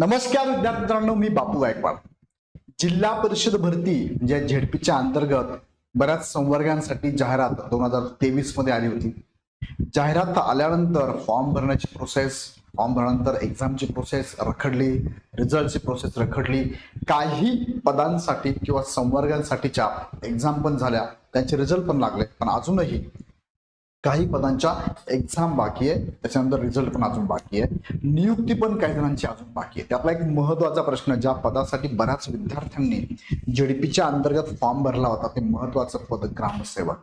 नमस्कार विद्यार्थी मित्रांनो मी बापू गायकवाड. जिल्हा परिषद भरती म्हणजे झेडपीच्या अंतर्गत बऱ्याच संवर्गांसाठी जाहिरात दोन हजार तेवीसमध्ये आली होती. जाहिरात आल्यानंतर फॉर्म भरण्याची प्रोसेस फॉर्म भरल्यानंतर एक्झामची प्रोसेस रखडली रिझल्टची प्रोसेस रखडली. काही पदांसाठी किंवा संवर्गांसाठीच्या एक्झाम पण झाल्या त्यांचे रिझल्ट पण लागले पण अजूनही काही पदांच्या एक्झाम बाकी आहे. त्याच्यानंतर रिझल्ट पण अजून बाकी आहे. नियुक्ती पण काही जणांची अजून बाकी आहे. त्यातला एक महत्त्वाचा प्रश्न ज्या पदासाठी बऱ्याच विद्यार्थ्यांनी जेडीपीच्या अंतर्गत फॉर्म भरला होता ते महत्वाचं पद ग्रामसेवक.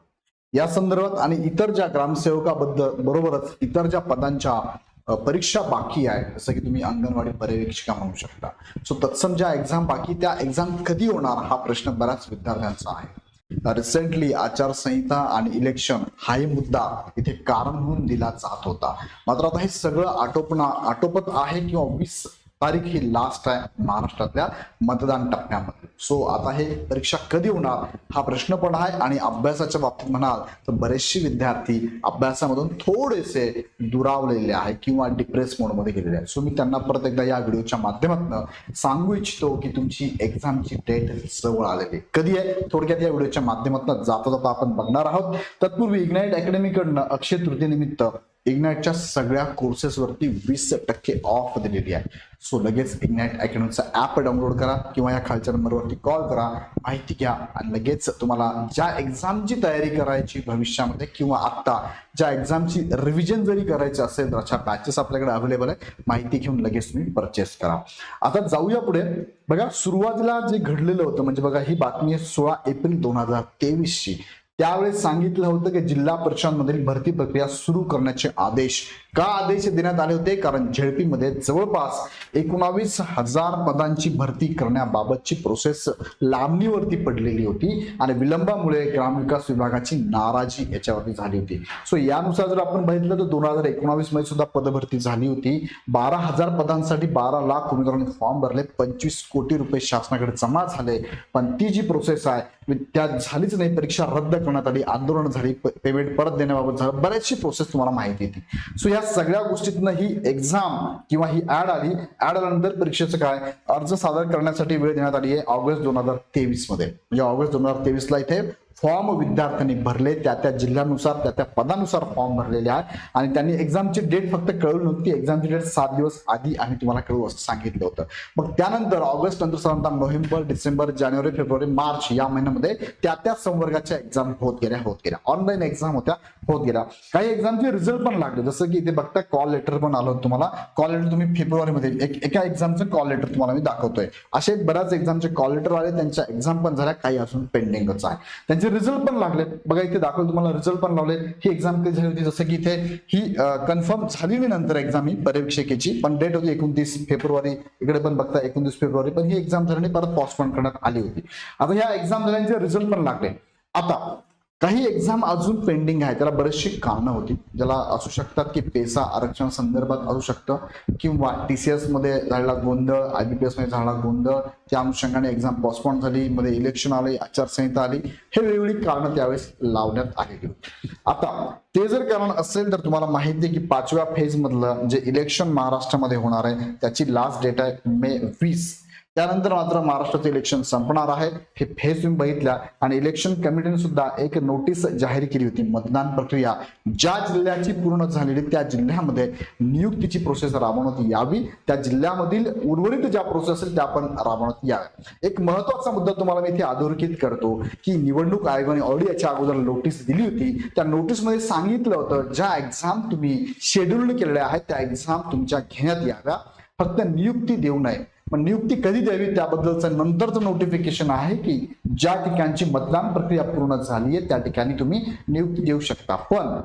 या संदर्भात आणि इतर ज्या ग्रामसेवकाबद्दल बरोबरच इतर ज्या पदांच्या परीक्षा बाकी आहे जसं की तुम्ही अंगणवाडी पर्यवेक्षिका म्हणू शकता. सो तत्सम ज्या एक्झाम बाकी त्या एक्झाम कधी होणार हा प्रश्न बऱ्याच विद्यार्थ्यांचा आहे. रिसेंटली आचारसंहिता आणि इलेक्शन हाही मुद्दा इथे कारण म्हणून दिला जात होता. मात्र आता हे सगळं आटोपणा आटोपत आहे किंवा वीस तारीख ही लास्ट आहे महाराष्ट्रातल्या मतदान टप्प्यामध्ये. सो आता हे परीक्षा कधी होणार? हा प्रश्न पण आहे आणि अभ्यासाच्या बाबतीत म्हणाल तर बरेचसे विद्यार्थी अभ्यासामधून थोडेसे दुरावलेले आहे किंवा डिप्रेस मोडमध्ये गेलेले आहेत. सो मी त्यांना परत एकदा या व्हिडिओच्या माध्यमातून सांगू इच्छितो की तुमची एक्झामची डेट जवळ आलेली आहे. कधी आहे? थोडक्यात या व्हिडिओच्या माध्यमातून जाता जाता आपण बघणार आहोत. तत्पूर्वी इग्नाइट अकॅडमीकडनं अक्षय तृतीनिमित्त इग्नाइटच्या सगळ्या कोर्सेसवरती वीस टक्के ऑफ दिलेली आहे सो लगेच इग्नाइट अकॅडमीचा ॲप डाउनलोड करा किंवा या खालच्या नंबरवरती कॉल करा. माहिती घ्या आणि लगेच तुम्हाला ज्या एक्झामची तयारी करायची भविष्यामध्ये किंवा आत्ता ज्या एक्झामची रिव्हिजन जरी करायची असेल तर अशा बॅचेस आपल्याकडे अवेलेबल आहे माहिती घेऊन लगेच तुम्ही परचेस करा. आता जाऊया पुढे. बघा सुरुवातीला जे घडलेलं होतं म्हणजे बघा ही बातमी आहे सोळा एप्रिल दोन हजार तेवीसची. त्यावेळेस सांगितलं होतं की जिल्हा परिषदांमधील भरती प्रक्रिया सुरू करण्याचे आदेश का आदेश देण्यात आले होते? कारण झेडपीमध्ये जवळपास एकोणावीस हजार पदांची भरती करण्याबाबतची प्रोसेस लांबणीवरती पडलेली होती आणि विलंबामुळे ग्रामविकास विभागाची नाराजी याच्यावरती झाली होती. सो यानुसार जर आपण बघितलं तर दोन हजार एकोणावीसमध्ये सुद्धा पदभरती झाली होती. बारा हजार पदांसाठी बारा लाख उमेदवारांनी फॉर्म भरले. पंचवीस कोटी रुपये शासनाकडे जमा झाले. पण ती जी प्रोसेस आहे त्या झालीच नाही. परीक्षा रद्द करण्यात आली. आंदोलन झाली. पेमेंट परत देण्याबाबत झालं. बऱ्याचशी प्रोसेस तुम्हाला माहिती येते सो या सगळ्या गोष्टीतनं ही एक्झाम किंवा ही ऍड आली. ऍड आल्यानंतर परीक्षेचं काय? अर्ज सादर करण्यासाठी वेळ देण्यात आली आहे ऑगस्ट दोन हजार तेवीसमध्ये म्हणजे ऑगस्ट दोन हजार तेवीस ला इथे फॉर्म विद्यार्थ्यांनी भरले त्या त्या जिल्ह्यानुसार त्या त्या पदानुसार फॉर्म भरलेले आहे आणि त्यांनी एक्झामची डेट फक्त कळवली नव्हती एक्झामची डेट सात दिवस आधी आम्ही तुम्हाला कळवू असं सांगितलं होतं. मग त्यानंतर ऑगस्ट नंतर साधारणतः नोव्हेंबर डिसेंबर जानेवारी फेब्रुवारी मार्च या महिन्यामध्ये त्या त्या संवर्गाच्या एक्झाम होत गेल्या होत गेल्या. ऑनलाईन एक्झाम होत्या होत गेल्या. काही एक्झामचे रिझल्ट पण लागले. जसं की इथे बघता कॉल लेटर पण आलं तुम्हाला. कॉल लेटर तुम्ही फेब्रुवारीमध्ये एक एका एक्झामचं कॉल लेटर तुम्हाला मी दाखवतोय. असे बऱ्याच एक्झामचे कॉल लेटर आले त्यांच्या एक्झाम पण झाल्या काही अजून पेंडिंगच आहे. त्यांचे रिझल्ट पण लागले. बघा इथे दाखवलं तुम्हाला रिझल्ट पण लावले. ही एक्झाम कधी झाली होती? जसं की इथे ही कन्फर्म झाली नाही नंतर एक्झाम ही पर्यवेक्षकेची पण डेट होती एकोणतीस फेब्रुवारी. इकडे पण बघता एकोणतीस फेब्रुवारी. पण ही एक्झाम झाल्याने परत पोस्टपोन करण्यात आली होती. आता ह्या एक्झाम झाल्याचे रिझल्ट पण लागले. आता काही एक्झाम अजून पेंडिंग आहे त्याला बरेचशी कारणं होती. ज्याला असू शकतात की पेसा आरक्षण संदर्भात असू शकतं किंवा टी सी मध्ये झालेला गोंधळ आयबीपीएसमध्ये झालेला गोंधळ त्या अनुषंगाने एक्झाम पॉस्पॉन झाली मध्ये इलेक्शन आले आचारसंहिता आली हे वेगवेगळी कारणं त्यावेळेस लावण्यात आलेली होती. आता ते जर कारण असेल तर तुम्हाला माहिती आहे की पाचव्या फेज मधलं जे इलेक्शन महाराष्ट्रामध्ये होणार आहे त्याची लास्ट डेट आहे मे वीस. त्यानंतर मात्र महाराष्ट्राचं इलेक्शन संपणार आहे. हे फेस तुम्ही बघितल्या आणि इलेक्शन कमिटीने सुद्धा एक नोटीस जाहीर केली होती. मतदान प्रक्रिया ज्या जिल्ह्याची पूर्ण झालेली त्या जिल्ह्यामध्ये नियुक्तीची प्रोसेस राबवण्यात यावी. त्या जिल्ह्यामधील उर्वरित ज्या प्रोसेस असेल त्या पण राबवण्यात याव्या एक महत्त्वाचा मुद्दा तुम्हाला मी इथे अधोरेखित करतो की निवडणूक आयोगाने ऑलरेडी याच्या अगोदर नोटीस दिली होती. त्या नोटीसमध्ये सांगितलं होतं ज्या एक्झाम तुम्ही शेड्यूल्ड केलेल्या आहेत त्या एक्झाम तुमच्या घेण्यात याव्या. फक्त नियुक्ती देऊ नये. पण नियुक्ती कधी द्यावी त्याबद्दलचं नंतरचं नोटिफिकेशन आहे की ज्या ठिकाणची मतदान प्रक्रिया पूर्ण झाली आहे त्या ठिकाणी तुम्ही नियुक्ती देऊ शकता. पण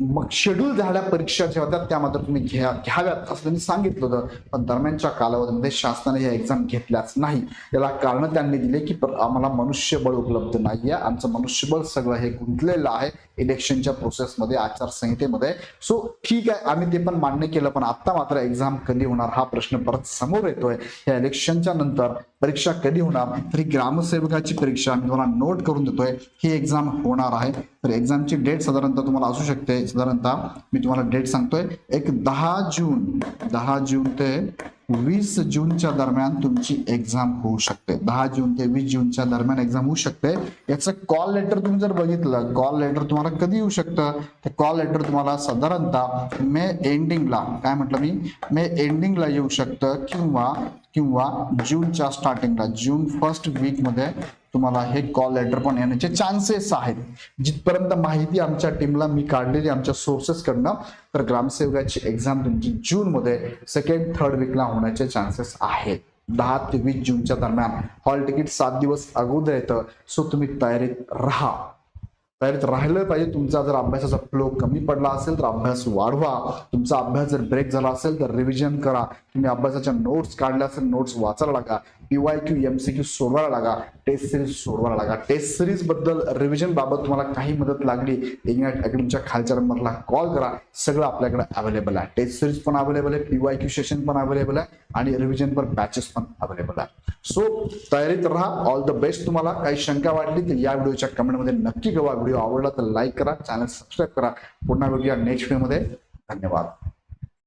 मग शेड्यूल झाल्या परीक्षा ज्या होत्या त्या मात्र तुम्ही घ्या घ्याव्यात असं त्यांनी सांगितलं होतं. पण दरम्यानच्या कालावधीमध्ये शासनाने ह्या एक्झाम घेतल्याच नाही. याला कारण त्यांनी दिले की आम्हाला मनुष्यबळ उपलब्ध नाहीये. आमचं मनुष्यबळ सगळं हे गुंतलेलं आहे इलेक्शनच्या प्रोसेसमध्ये आचारसंहितेमध्ये. सो ठीक आहे आम्ही ते पण मान्य केलं पण आता मात्र एक्झाम कधी होणार हा प्रश्न परत समोर येतोय. या इलेक्शनच्या नंतर परीक्षा कधी होणार? तर ही ग्रामसेवकाची परीक्षा आम्ही तुम्हाला नोट करून देतोय. ही एक्झाम होणार आहे. तर एक्झामची डेट साधारणतः तुम्हाला असू शकते. साधारणतः मी तुम्हाला डेट सांगतोय. एक दहा जून दहा जून ते वीस जूनच्या दरम्यान तुमची एक्झाम होऊ शकते. दहा जून ते वीस जूनच्या दरम्यान एक्झाम होऊ शकते. याचं कॉल लेटर तुम्ही जर बघितलं कॉल लेटर तुम्हाला कधी येऊ शकतं? तर कॉल लेटर तुम्हाला साधारणतः मे एंडिंगला काय म्हटलं मी? मे एंडिंगला येऊ शकतं किंवा किंवा जूनच्या स्टार्टिंगला जून फर्स्ट वीकमध्ये तुम्हाला हे कॉल लेटर पण येण्याचे चान्सेस आहेत. जिथपर्यंत माहिती आमच्या टीमला मी काढलेली आमच्या सोर्सेस कडनं तर ग्रामसेवकाची एक्झाम तुमची जून मध्ये सेकंड थर्ड वीकला होण्याचे चान्सेस आहेत. दहा ते वीस जूनच्या दरम्यान. हॉल तिकीट सात दिवस अगोदर येतं. सो तुम्ही तयारीत राहा. तयारीत राहिलं पाहिजे. तुमचा जर अभ्यासाचा फ्लो कमी पडला असेल तर अभ्यास वाढवा. तुमचा अभ्यास जर ब्रेक झाला असेल तर रिव्हिजन करा. तुम्ही अभ्यासाच्या नोट्स काढल्या असेल नोट्स वाचायला लागा. पीवाय क्यू एमसीक्यू सोडवायला लागा. टेस्ट सिरीज सोडवायला लागा. टेस्ट सिरीजबद्दल रिव्हिजन बाबत तुम्हाला काही मदत लागली इग्नाइट अकॅडमीच्या खालच्या नंबरला कॉल करा. सगळं आपल्याकडे अवेलेबल आहे. टेस्ट सिरीज पण अवेलेबल आहे. पीवाय क्यू सेशन पण अवेलेबल आहे. आणि रिव्हिजन पर बॅचेस पण अवेलेबल आहे. सो तयारीत राहा. ऑल द बेस्ट तुम्हाला काही शंका वाटली तर या व्हिडिओच्या कमेंटमध्ये नक्की कळवा. व्हिडिओ आवडला तर लाईक करा. चॅनल सबस्क्राईब करा. पुन्हा भेटूया नेक्स्ट व्हिडिओमध्ये धन्यवाद.